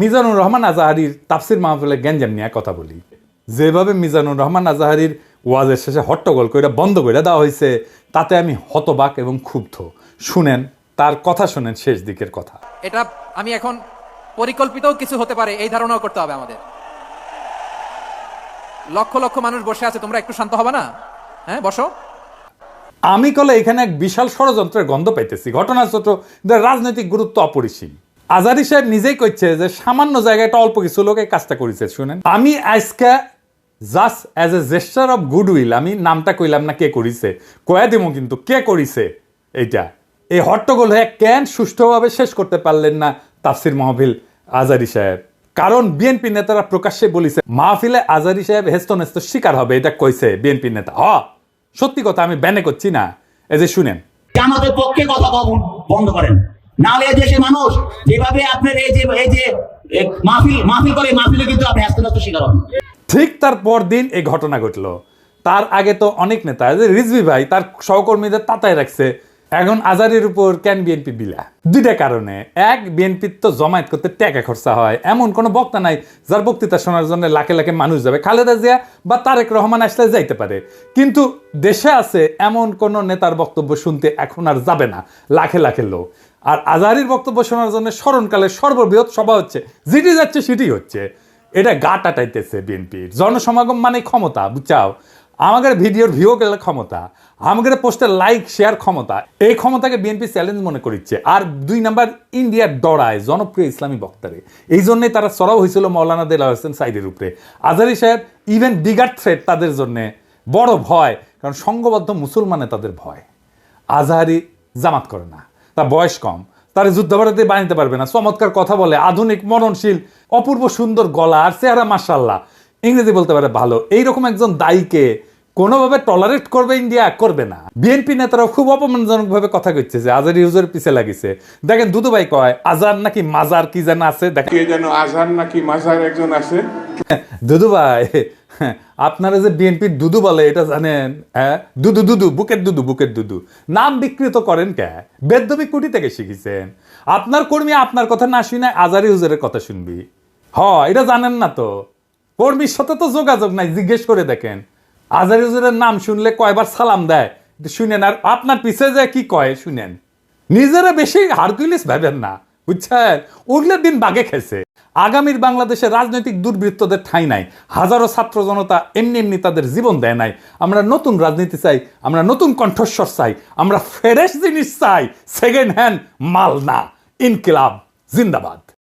মিজানুর রহমান আজাহারির তাফসির মাহফিলে গ্যাঞ্জাম নিয়ে কথা বলি। যেভাবে মিজানুর রহমান আজাহারির ওয়াজের শেষে হট্টগোল করে বন্ধ করে দেওয়া হয়েছে তাতে আমি হতবাক এবং ক্ষুব্ধ। শুনেন তার কথা শুনেন শেষ দিকের কথা। এটা আমি এখন পরিকল্পিতও কিছু হতে পারে এই ধারণাও করতে হবে আমাদের। লক্ষ লক্ষ মানুষ বসে আছে তোমরা একটু শান্ত হবে না? হ্যাঁ বসো। আমি কলে এখানে এক বিশাল ষড়যন্ত্রের গন্ধ পাইতেছি। ঘটনাচক্র যার রাজনৈতিক গুরুত্ব অপরিসীম। আজারি সাহেব নিজেই কইছে যে সামান্য জায়গায় একটা অল্প কিছু লোক কাজটা করেছে, শুনেন। আমি আজকে just as a gesture of goodwill আমি নামটা কইলাম না কে করিছে, কয়া দিব কিন্তু কে করিছে এইটা। এই হট্টগোল হয়ে কেন সুষ্ঠুভাবে শেষ করতে পারলেন না তাফসির মাহফিল আজারি সাহেব? কারণ বিএনপি নেতারা প্রকাশ্যে বলিছে, মাহফিলে আজারি সাহেব হেস্ত নেস্ত শিকার হবে, এটা কইছে বিএনপি নেতা। হ, সত্যি কথা আমি ব্যানে করছি না। এই যে শুনেন। আমাদের পক্ষে কথা বন্ধ করেন। নাহলে এই মানুষ, যেভাবে আপনার এই যে এই যে মাহফিল মাহফিল করে, মাহফিলে কিন্তু আপনি হাসতে শিকার হবেন ঠিক তার পর দিন এই ঘটনা ঘটলো। তার আগে তো অনেক নেতা রিজভি ভাই, তার সহকর্মীদের তাতায় রাখছে। এখন আজারের উপর কেন বিএনপি বিলা? দুইটা কারণে। এক বিএনপির তো জমায়েত করতে টাকা খরচা হয়। এমন কোনো বক্তা নাই, যার বক্তৃতা শোনার জন্য লাখে লাখে মানুষ যাবে। খালেদা জিয়া বা তারেক রহমান আসলে যাইতে পারে। কিন্তু দেশে আছে এমন কোনো নেতার বক্তব্য শুনতে এখন আর যাবে না, লাখে লাখে লোক। আর আজারির বক্তব্য শোনার জন্য স্মরণকালে সর্ববৃহৎ সভা হচ্ছে। যেটি যাচ্ছে, সেটি হচ্ছে। এটা গা টাটাইতেছে বিএনপির। জনসমাগম মানে ক্ষমতা বুঝাও আমাদের ভিডিওর ভিউ গেলে ক্ষমতা, আমাদের পোস্টের লাইক শেয়ার ক্ষমতা। এই ক্ষমতাকে বিএনপি চ্যালেঞ্জ মনে করিচ্ছে। আর দুই নাম্বার ইন্ডিয়ার ডরায়, জনপ্রিয় ইসলামী বক্তারে। এই জন্যই তারা চড়াও হয়েছিল মৌলানা দেলা হোসেন সাইডের উপরে। আজারি সাহেব ইভেন বিগার থ্রেট তাদের জন্যে বড় ভয়, কারণ সংঘবদ্ধ মুসলমানে তাদের ভয়। আজহারি জামাত করে না। তার বয়স কম। তার যুদ্ধাপরাধী বানাইতে পারবে না। চমৎকার কথা বলে আধুনিক মননশীল অপূর্ব সুন্দর গলা আর চেহারা মাসাল্লাহ ইংরেজি বলতে পারে ভালো। এইরকম একজন দায়ীকে কোনোভাবে টলারেট করবে ইন্ডিয়া করবে না। বিএনপি নেতারাও খুব অপমানজনক ভাবে কথা কইছে যে আজার ইউজের পিছে লাগিছে। দেখেন দুদুভাই কয় আজার নাকি মাজার কি যেন আছে? দেখেন। যেন আজহার নাকি মাজার একজন আছে? দুদু ভাই আপনারা যে বিএনপির দুদু বলে, এটা জানেন হ্যাঁ? দুদু দুদু, বুকের দুদু বুকের দুদু। নাম বিকৃত করেন কে? বেদ্যবি কুটি থেকে শিখেছেন। আপনার কর্মী আপনার কথা না শুনে আজারি হুজুরের কথা শুনবি। হ, এটা জানেন না তো। কর্মীর সাথে তো যোগাযোগ নাই, জিজ্ঞেস করে দেখেন। আজারি হুজুরের নাম শুনলে কয়বার সালাম দেয়? শুনেন, আর আপনার পিছে যে কি কয়, শুনেন। নিজেরা বেশি হারকুলিস ভাবেন না। বুঝছেন? ওগুলোর দিন বাগে খেছে। আগামীর বাংলাদেশের রাজনৈতিক দুর্বৃত্তদের ঠাঁই নাই। হাজারো ছাত্র জনতা এমনি এমনি তাদের জীবন দেয় নাই। আমরা নতুন রাজনীতি চাই, আমরা নতুন কণ্ঠস্বর চাই, আমরা ফ্রেশ জিনিস চাই। সেকেন্ড হ্যান্ড মাল না। ইনকিলাব, জিন্দাবাদ।